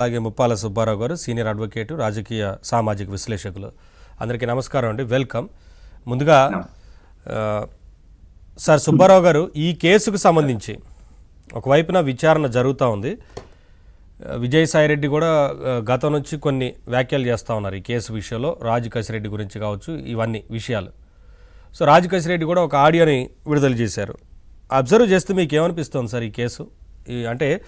అలాగే ముప్పాల సుబ్బారావు గారు senior advocate రాజకీయ సామాజిక విశ్లేషకులు. అందరికీ నమస్కారం అండి. వెల్కమ్. ముందుగా సార్ సుబ్బారావు గారు ఈ కేసుకు సంబంధించి ఒకవైపున విచారణ జరుగుతూ ఉంది. విజయసాయిరెడ్డి కూడా గతం నుంచి కొన్ని వ్యాఖ్యలు చేస్తూ ఉన్నారు ఈ కేసు విషయంలో. రాజకశిరెడ్డి గురించి కావచ్చు ఇవన్నీ విషయాలు. సో రాజు కూడా ఒక ఆడియోని విడుదల చేశారు. అబ్జర్వ్ చేస్తే మీకు ఏమనిపిస్తుంది సార్ ఈ కేసు? ఈ అంటే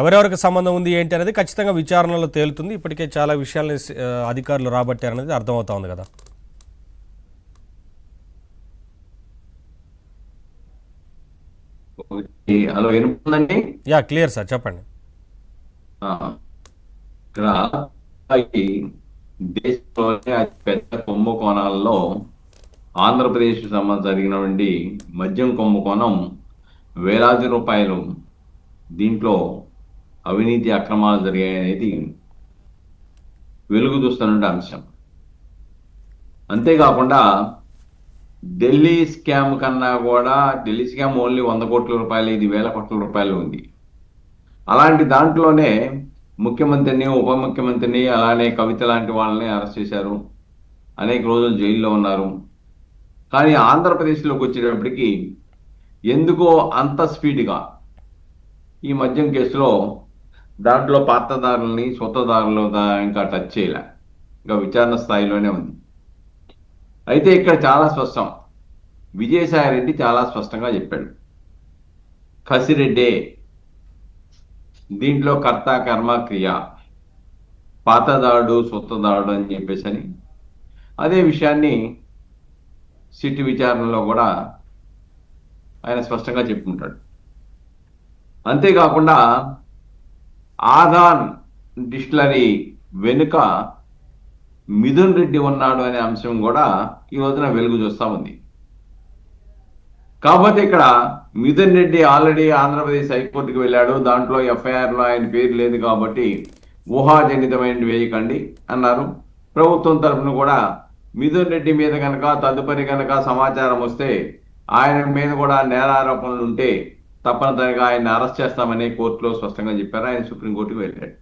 ఎవరెవరికి సంబంధం ఉంది ఏంటి అనేది ఖచ్చితంగా విచారణలో తేలుతుంది. ఇప్పటికే చాలా విషయాలని అధికారులు రాబట్టారనేది అర్థమవుతా ఉంది కదా. హలో వినుకుందండి యా క్లియర్ సార్ చెప్పండి. ఇక్కడ దేశంలోనే అతి పెద్ద కుంభకోణాల్లో ఆంధ్రప్రదేశ్ సంబంధం జరిగినటువంటి మద్యం కుంభకోణం వేలాది రూపాయలు దీంట్లో అవినీతి అక్రమాలు జరిగాయి అనేది వెలుగు చూస్తున్న అంశం. అంతేకాకుండా ఢిల్లీ స్కామ్ కన్నా కూడా ఢిల్లీ స్కామ్ ఓన్లీ వంద కోట్ల రూపాయలు ఇది వేల కోట్ల రూపాయలు ఉంది. అలాంటి దాంట్లోనే ముఖ్యమంత్రిని ఉప ముఖ్యమంత్రిని అలానే కవిత లాంటి వాళ్ళని అరెస్ట్ చేశారు. అనేక రోజులు జైల్లో ఉన్నారు. కానీ ఆంధ్రప్రదేశ్లోకి వచ్చేటప్పటికి ఎందుకో అంత స్పీడ్గా ఈ మద్యం కేసులో దాంట్లో పాత్రదారులని స్వత్తదారులు ఇంకా టచ్ చేయలే. ఇంకా విచారణ స్థాయిలోనే ఉంది. అయితే ఇక్కడ చాలా స్పష్టం. విజయసాయిరెడ్డి చాలా స్పష్టంగా చెప్పాడు. కసిరెడ్డే దీంట్లో కర్త కర్మ క్రియ. పాతదాడు సొత్తదాడు అని చెప్పేసి అని. అదే విషయాన్ని సిట్ విచారణలో కూడా ఆయన స్పష్టంగా చెప్పుకుంటాడు. అంతేకాకుండా ఆదాన్ డిస్టిలరీ వెనుక మిథున్ రెడ్డి ఉన్నాడు అనే అంశం కూడా ఈ రోజున వెలుగు చూస్తా ఉంది. కాకపోతే ఇక్కడ మిథున్ రెడ్డి ఆల్రెడీ ఆంధ్రప్రదేశ్ హైకోర్టుకి వెళ్ళాడు. దాంట్లో ఎఫ్ఐఆర్లో ఆయన పేరు లేదు కాబట్టి ఊహాజనితమైన వేయకండి అన్నారు. ప్రభుత్వం తరఫున కూడా మిథున్ రెడ్డి మీద కనుక తదుపరి కనుక సమాచారం వస్తే ఆయన మీద కూడా నేరారోపణలు ఉంటే తప్పనిసరిగా ఆయన అరెస్ట్ చేస్తామని కోర్టులో స్పష్టంగా చెప్పారు. ఆయన సుప్రీంకోర్టుకు వెళ్ళాడు.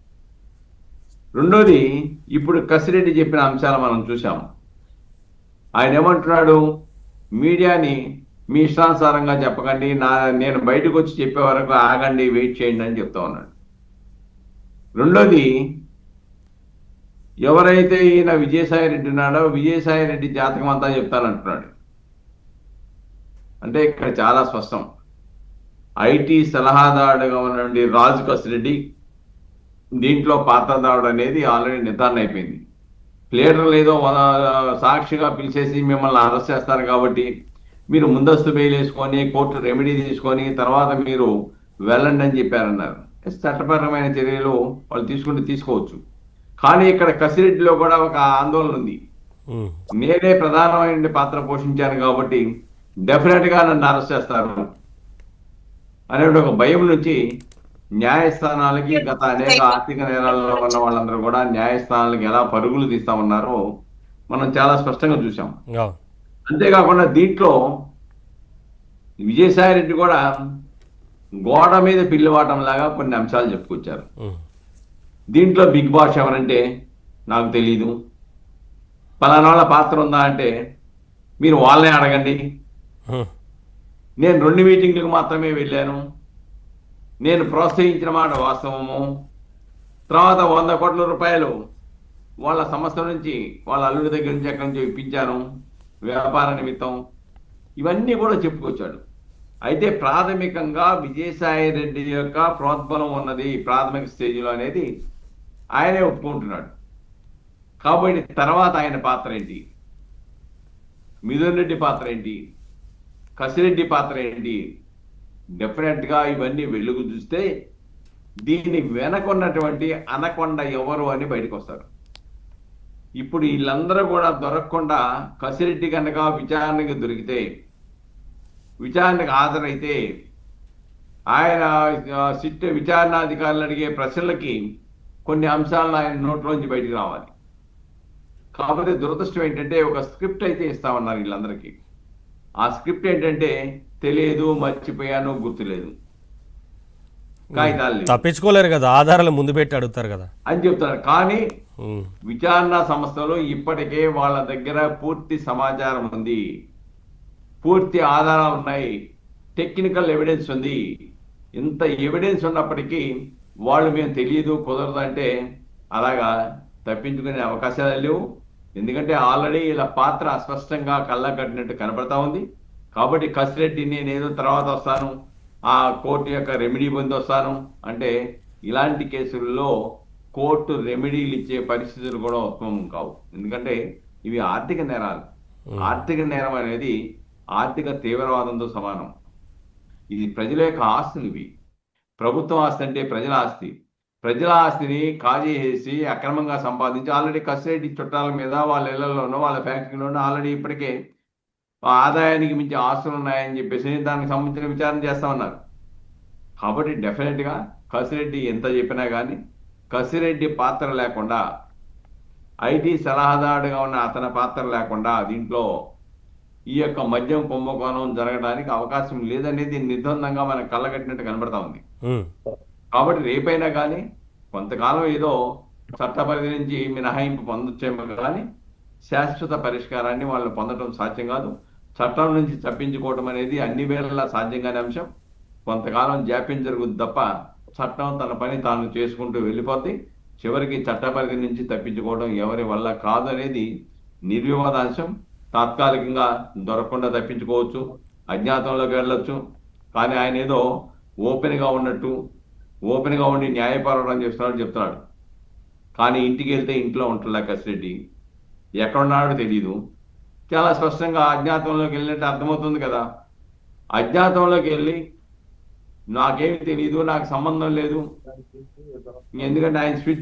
రెండోది ఇప్పుడు కసిరెడ్డి చెప్పిన అంశాలు మనం చూసాము ఆయన ఏమంటున్నాడు? మీడియాని మీ ఇష్టానుసారంగా చెప్పకండి నా నేను బయటకు వచ్చి చెప్పే వరకు ఆగండి వెయిట్ చేయండి అని చెప్తా ఉన్నాడు. రెండోది ఎవరైతే ఈయన విజయసాయి రెడ్డి ఉన్నాడో విజయసాయి రెడ్డి జాతకం అంతా చెప్తానంటున్నాడు. అంటే ఇక్కడ చాలా స్పష్టం. ఐటీ సలహాదారుడుగా ఉన్నటువంటి రాజు కసిరెడ్డి దీంట్లో పాత్రదారుడు అనేది ఆల్రెడీ నిర్ధారణ అయిపోయింది. ప్లేటర్లు ఏదో సాక్షిగా పిలిచేసి మిమ్మల్ని అరెస్ట్ చేస్తారు కాబట్టి మీరు ముందస్తు బెయిల్ వేసుకొని కోర్టు రెమెడీ తీసుకొని తర్వాత మీరు వెళ్ళండి అని చెప్పారన్నారు. చట్టపరమైన చర్యలు వాళ్ళు తీసుకుంటే తీసుకోవచ్చు. కానీ ఇక్కడ కసిరెడ్డిలో కూడా ఒక ఆందోళన ఉంది. నేనే ప్రధానమైన పాత్ర పోషించాను కాబట్టి డెఫినెట్గా నన్ను అరెస్ట్ చేస్తారు. అనే ఒక భయం నుంచి న్యాయస్థానాలకి గత అనేక ఆర్థిక నేరాల్లో ఉన్న వాళ్ళందరూ కూడా న్యాయస్థానాలకి ఎలా పరుగులు తీస్తా ఉన్నారో మనం చాలా స్పష్టంగా చూసాం అంతేకాకుండా దీంట్లో విజయసాయి రెడ్డి కూడా గోడ మీద పిల్లివాటం లాగా కొన్ని అంశాలు చెప్పుకొచ్చారు. దీంట్లో బిగ్ బాస్ ఎవరంటే నాకు తెలియదు పలానా వాళ్ళ పాత్ర ఉందా అంటే మీరు వాళ్ళనే అడగండి. నేను రెండు మీటింగ్లకు మాత్రమే వెళ్ళాను. నేను ప్రోత్సహించిన మాట వాస్తవము. తర్వాత వంద కోట్ల రూపాయలు వాళ్ళ సంస్థ నుంచి వాళ్ళ అల్లుడి దగ్గర నుంచి ఎక్కడి నుంచి ఇప్పించాను. వ్యాపార నిమిత్తం. ఇవన్నీ కూడా చెప్పుకొచ్చాడు. అయితే ప్రాథమికంగా విజయసాయి రెడ్డి యొక్క ప్రోద్బలం ఉన్నది ప్రాథమిక స్టేజ్లో అనేది ఆయనే ఒప్పుకుంటున్నాడు. కాబట్టి తర్వాత ఆయన పాత్ర ఏంటి? మిథున్ రెడ్డి పాత్ర ఏంటి? కసిరెడ్డి పాత్ర ఏంటి? డెఫినెట్గా ఇవన్నీ వెలుగు చూస్తే దీని వెనకున్నటువంటి అనకొండ ఎవరు అని బయటకు వస్తారు ఇప్పుడు వీళ్ళందరూ కూడా దొరకకుండా కసిరెడ్డి కనుక విచారణకి దొరికితే విచారణకు హాజరైతే ఆయన సిట్ విచారణాధికారులు అడిగే ప్రశ్నలకి కొన్ని అంశాలను ఆయన నోట్లోంచి బయటికి రావాలి. కాకపోతే దురదృష్టం ఏంటంటే ఒక స్క్రిప్ట్ అయితే ఇస్తామన్నారు వీళ్ళందరికీ. ఆ స్క్రిప్ట్ ఏంటంటే తెలియదు మర్చిపోయాను గుర్తులేదు. కాగితాలు. తప్పించుకోలేరు కదా ఆధారాలు ముందు పెట్టి అడుగుతారు కదా. అని చెప్తున్నారు కానీ విచారణ సంస్థలు ఇప్పటికే వాళ్ళ దగ్గర పూర్తి సమాచారం ఉంది. పూర్తి ఆధారాలు ఉన్నాయి. టెక్నికల్ ఎవిడెన్స్ ఉంది. ఇంత ఎవిడెన్స్ ఉన్నప్పటికీ వాళ్ళు మేము తెలియదు కుదరదు అంటే అలాగా తప్పించుకునే అవకాశాలు లేవు. ఎందుకంటే ఆల్రెడీ ఇలా పాత్ర అస్పష్టంగా కళ్ళ కట్టినట్టు కనపడతా ఉంది. కాబట్టి కసిరెడ్డి నేనేదో తర్వాత వస్తాను. ఆ కోర్టు యొక్క రెమెడీ పొంది వస్తాను. అంటే ఇలాంటి కేసుల్లో కోర్టు రెమెడీలు ఇచ్చే పరిస్థితులు కూడా ఉత్పన్నం కావు. ఎందుకంటే ఇవి ఆర్థిక నేరాలు. ఆర్థిక నేరం అనేది ఆర్థిక తీవ్రవాదంతో సమానం. ఇది ప్రజల యొక్క ఆస్తులు ఇవి. ప్రభుత్వం ఆస్తి అంటే ప్రజల ఆస్తి. ప్రజల ఆస్తిని కాజేసి అక్రమంగా సంపాదించి ఆల్రెడీ కస్టడీ చుట్టాల మీద వాళ్ళ ఇళ్ళలోనో వాళ్ళ ఫ్యాక్టరీలోనో ఆల్రెడీ ఇప్పటికే ఆదాయానికి మించి ఆస్తులు ఉన్నాయని చెప్పేసి దానికి సంబంధించిన విచారణ చేస్తా ఉన్నారు. కాబట్టి డెఫినెట్గా కసిరెడ్డి ఎంత చెప్పినా కానీ కసిరెడ్డి పాత్ర లేకుండా ఐటీ సలహాదారుగా ఉన్న అతని పాత్ర లేకుండా దీంట్లో ఈ యొక్క మద్యం కుంభకోణం జరగడానికి అవకాశం లేదనేది నిర్బంధంగా మనకు కళ్ళగట్టినట్టు కనబడతా ఉంది. కాబట్టి రేపైనా కానీ కొంతకాలం ఏదో చట్ట పరిధి నుంచి మినహాయింపు పొందొచ్చేమో కానీ శాశ్వత పరిష్కారాన్ని వాళ్ళు పొందడం సాధ్యం కాదు. చట్టం నుంచి తప్పించుకోవడం అనేది అన్ని వేళలా సాధ్యం కాని అంశం. కొంతకాలం జాప్యం జరుగుతుంది తప్ప చట్టం తన పని తాను చేసుకుంటూ వెళ్ళిపోద్ది. చివరికి చట్ట పరిధి నుంచి తప్పించుకోవడం ఎవరి వల్ల కాదు అనేది నిర్వివాదాంశం. తాత్కాలికంగా దొరకకుండా తప్పించుకోవచ్చు. అజ్ఞాతంలోకి వెళ్ళొచ్చు. కానీ ఆయన ఏదో ఓపెన్గా ఉన్నట్టు ఓపెన్గా ఉండి న్యాయపోరాటం చేస్తున్నాడు చెప్తున్నాడు. కానీ ఇంటికి వెళ్తే ఇంట్లో ఉంటుందా కసిరెడ్డి ఎక్కడున్నాడో తెలియదు చాలా స్పష్టంగా అజ్ఞాతంలోకి వెళ్ళినట్టు అర్థమవుతుంది కదా. అజ్ఞాతంలోకి వెళ్ళి నాకేమి తెలియదు నాకు సంబంధం లేదు. ఎందుకంటే ఆయన స్విచ్